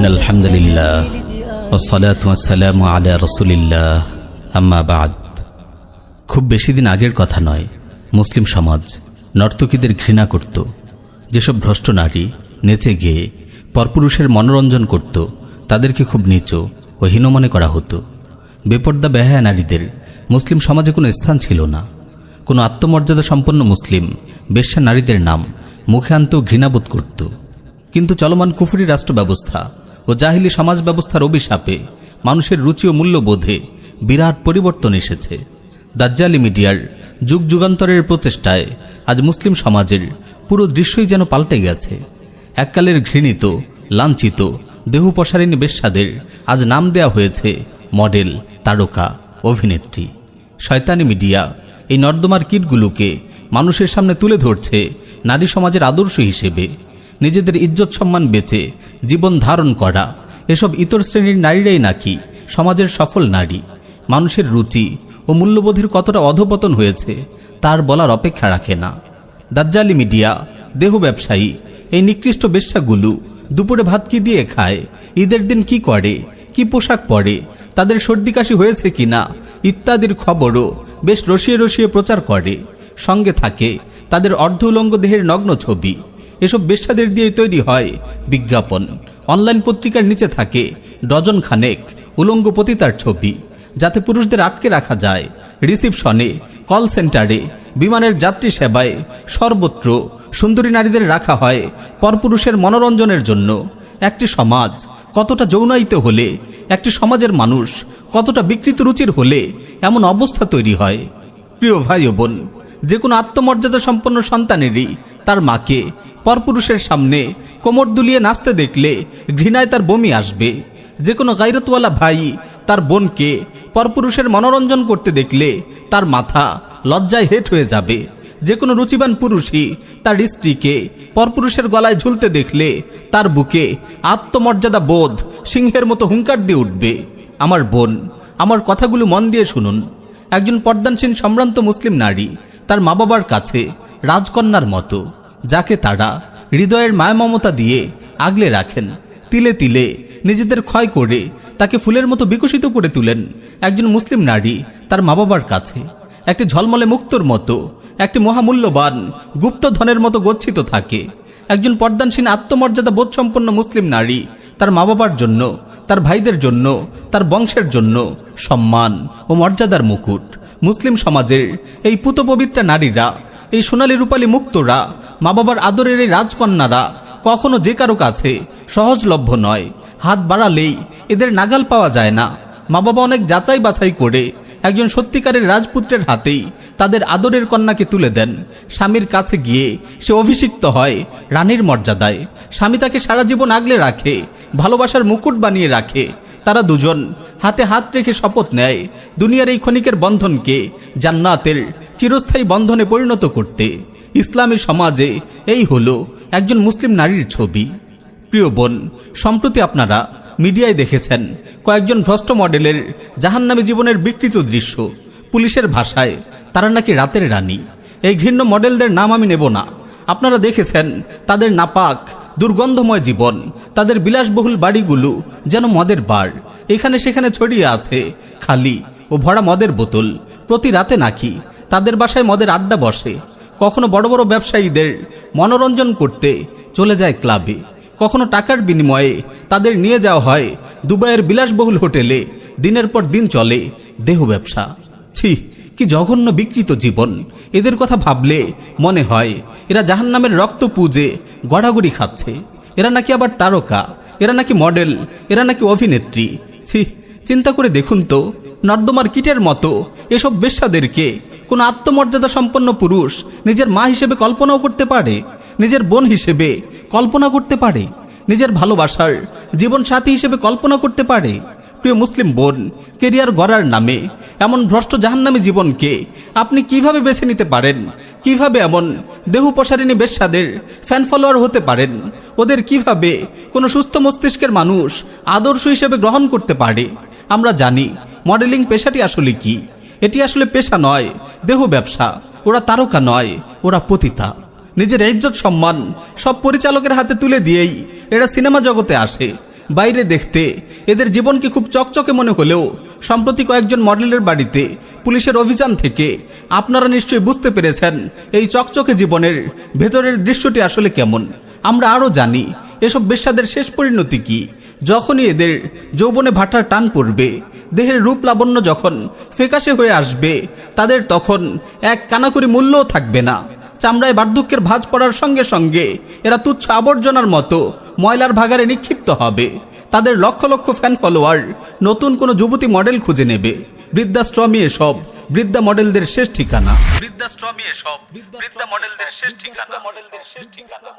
إن الحمد لله والصلاة والسلام على رسول الله أما بعد খুব বেশি দিন আগের কথা নয় মুসলিম সমাজ নর্তকীদের ঘৃণা করত যেসব ভ্রষ্ট নারী নেচে গিয়ে পরপুরুষের মনোরঞ্জন করত তাদেরকে খুব নিচু ও হীন মনে করা হতো বেপর্দা বেহায়া নারীদের মুসলিম সমাজে কোনো স্থান ছিল না কোনো আত্মমর্যাদা সম্পন্ন মুসলিম বেশ্যা নারীদের নাম মুখে আনতেও ঘৃণাবোধ করত কিন্তু চলমান কুফুরি রাষ্ট্র ব্যবস্থা ও জাহিলি সমাজ ব্যবস্থার অভিশাপে মানুষের রুচি ও মূল্যবোধে বিরাট পরিবর্তন এসেছে। দাজ্জালি মিডিয়ার যুগ যুগান্তরের প্রচেষ্টায় আজ মুসলিম সমাজের পুরো দৃশ্যই যেন পাল্টে গেছে। এককালের ঘৃণিত, লাঞ্ছিত দেহ প্রসারিণী বেশ্যাদের আজ নাম দেয়া হয়েছে মডেল, তারকা, অভিনেত্রী। শয়তানি মিডিয়া এই নর্দমার কীটগুলোকে মানুষের সামনে তুলে ধরছে নারী সমাজের আদর্শ হিসেবে। নিজেদের ইজ্জত সম্মান বেচে জীবন ধারণ করা। এসব ইতর শ্রেণির নারীরাই নাকি সমাজের সফল নারী। মানুষের রুচি ও মূল্যবোধের কতটা অধপতন হয়েছে, তার বলার অপেক্ষা রাখে না। দাজ্জালি মিডিয়া, দেহ ব্যবসায়ী, এই নিকৃষ্ট বেশ্যাগুলো দুপুরে ভাত কি দিয়ে খায়, ঈদের দিন কি করে, কি পোশাক পরে, তাদের সর্দি কাশি হয়েছে কিনা, ইত্যাদির খবরও বেশ রসিয়ে রসিয়ে প্রচার করে। সঙ্গে থাকে তাদের অর্ধ উলঙ্গ দেহের নগ্ন ছবি। এসব বেশ্যাদের দিয়ে তৈরি হয় বিজ্ঞাপন। অনলাইন পত্রিকার নিচে থাকে ডজন খানেক উলঙ্গ পতিতার ছবি, যাতে পুরুষদের আটকে রাখা যায়। রিসিপশনে, কল সেন্টারে, বিমানের যাত্রী সেবায় সর্বত্র সুন্দরী নারীদের রাখা হয় পরপুরুষের মনোরঞ্জনের জন্য। একটি সমাজ কতটা যৌনায়িত হলে, একটি সমাজের মানুষ কতটা বিকৃত রুচির হলে এমন অবস্থা তৈরি হয়। প্রিয় ভাই বোন, যে কোনো আত্মমর্যাদা সম্পন্ন সন্তানেরই তার মাকে। পরপুরুষের সামনে কোমর দুলিয়ে নাচতে দেখলে ঘৃণায় তার বমি আসবে। যে কোনো গাইরতওয়ালা ভাই তার বোনকে পরপুরুষের মনোরঞ্জন করতে দেখলে তার মাথা লজ্জায় হেট হয়ে যাবে। যে কোনো রুচিবান পুরুষই তার স্ত্রীকে পরপুরুষের গলায় ঝুলতে দেখলে তার বুকে আত্মমর্যাদা বোধ সিংহের মতো হুঙ্কার দিয়ে উঠবে। আমার বোন, আমার কথাগুলো মন দিয়ে শুনুন। একজন পর্দানসীন সম্ভ্রান্ত মুসলিম নারী তার মা বাবার কাছে রাজকন্যার মতো, যাকে তারা হৃদয়ের মায়া মমতা দিয়ে আগলে রাখেন। তিলে তিলে নিজেদের ক্ষয় করে তাকে ফুলের মতো বিকশিত করে তুলেন একজন মুসলিম নারী তার মা বাবার কাছে। একটি ঝলমলে মুক্তর মতো, একটি মহামূল্যবান গুপ্ত ধনের মতো গচ্ছিত থাকে। একজন পর্দানসীন আত্মমর্যাদা বোধ সম্পন্ন মুসলিম নারী তার মা বাবার জন্য, তার ভাইদের জন্য, তার বংশের জন্য সম্মান ও মর্যাদার মুকুট। মুসলিম সমাজের এই পুতপবিত্রা নারীরা এই সোনালী রূপালী মুক্তরা মা বাবার আদরের এই রাজকন্যারা কখনো যে কারও কাছে সহজলভ্য নয়। হাত বাড়ালেই এদের নাগাল পাওয়া যায় না। মা বাবা অনেক যাচাই বাছাই করে একজন সত্যিকারের রাজপুত্রের হাতেই তাদের আদরের কন্যাকে তুলে দেন। স্বামীর কাছে গিয়ে সে অভিষিক্ত হয় রানীর মর্যাদায়। স্বামী তাকে সারা জীবন আগলে রাখে, ভালোবাসার মুকুট বানিয়ে রাখে। তারা দুজন হাতে হাত রেখে শপথ নেয় দুনিয়ার এই ক্ষণিকের বন্ধনকে জান্নাতের চিরস্থায়ী বন্ধনে পরিণত করতে। ইসলামী সমাজে এই হলো একজন মুসলিম নারীর ছবি। প্রিয় বোন, সম্প্রতি আপনারা মিডিয়ায় দেখেছেন কয়েকজন ভ্রষ্ট মডেলের জাহান্নামী জীবনের বিকৃত দৃশ্য। পুলিশের ভাষায়, তারা নাকি রাতের রানী। এই ঘৃণ্য মডেলদের নাম আমি নেব না। আপনারা দেখেছেন তাদের নাপাক, দুর্গন্ধময় জীবন, তাদের বিলাসবহুল বাড়িগুলো যেন মদের বার। এখানে সেখানে ছড়িয়ে আছে, খালি ও ভরা মদের বোতল। প্রতি রাতে নাকি তাদের বাসায় মদের আড্ডা বসে। কখনো বড় বড় ব্যবসায়ীদের মনোরঞ্জন করতে চলে যায় ক্লাবে। কখনো টাকার বিনিময়ে তাদের নিয়ে যাওয়া হয় দুবাইয়ের বিলাসবহুল হোটেলে। দিনের পর দিন চলে দেহ ব্যবসা। ছি, কি জঘন্য বিকৃত জীবন। এদের কথা ভাবলে মনে হয় এরা জাহান্নামের রক্ত পুজে গড়াগড়ি খাচ্ছে। এরা নাকি আবার তারকা, এরা নাকি মডেল, এরা নাকি অভিনেত্রী। চিন্তা করে দেখুন তো, নর্দমার কিটের মতো এসব বেশ্যাদেরকে কোনো আত্মমর্যাদা সম্পন্ন পুরুষ নিজের মা হিসেবে কল্পনাও করতে পারে, নিজের বোন হিসেবে কল্পনা করতে পারে, নিজের ভালোবাসার জীবন সাথী হিসেবে কল্পনা করতে পারে। প্রিয় মুসলিম বোন, কেরিয়ার গড়ার নামে এমন ভ্রষ্ট জাহান্নামী জীবনকে আপনি কীভাবে বেছে নিতে পারেন? কীভাবে এমন দেহ প্রসারিণী বেশ্যাদের ফ্যান ফলোয়ার হতে পারেন? ওদের কীভাবে কোনো সুস্থ মস্তিষ্কের মানুষ আদর্শ হিসেবে গ্রহণ করতে পারে? আমরা জানি মডেলিং পেশাটি আসলে কি। এটি আসলে পেশা নয়, দেহ ব্যবসা। ওরা তারকা নয়, ওরা পতিতা। নিজের ইজ্জত সম্মান সব পরিচালকের হাতে তুলে দিয়েই এরা সিনেমা জগতে আসে। বাইরে দেখতে। এদের জীবনকে খুব চকচকে মনে হলেও, সম্প্রতি কয়েকজন মডেলের বাড়িতে পুলিশের অভিযান থেকে আপনারা নিশ্চয়ই বুঝতে পেরেছেন এই চকচকে জীবনের ভেতরের দৃশ্যটি আসলে কেমন। আমরা আরও জানি, এসব বেশ্যাদের শেষ পরিণতি কি? যখনই এদের যৌবনে ভাটার টান পড়বে, দেহের রূপ লাবণ্য যখন ফেকাশে হয়ে আসবে, তাদের তখন এক কানাকড়ি মূল্যও থাকবে না। চামড়ায় বার্ধক্যের ভাঁজ পড়ার সঙ্গে সঙ্গে এরা তুচ্ছ আবর্জনার মতো ময়লার ভাগারে নিক্ষিপ্ত হবে। তাদের লক্ষ লক্ষ ফ্যান ফলোয়ার নতুন কোনো যুবতী মডেল খুঁজে নেবে। বৃদ্ধাশ্রমী এসব, বৃদ্ধা মডেলদের শেষ ঠিকানা। বৃদ্ধাশ্রমী এসব, বৃদ্ধা মডেলদের শেষ ঠিকানা মডেলদের শেষ ঠিকানা।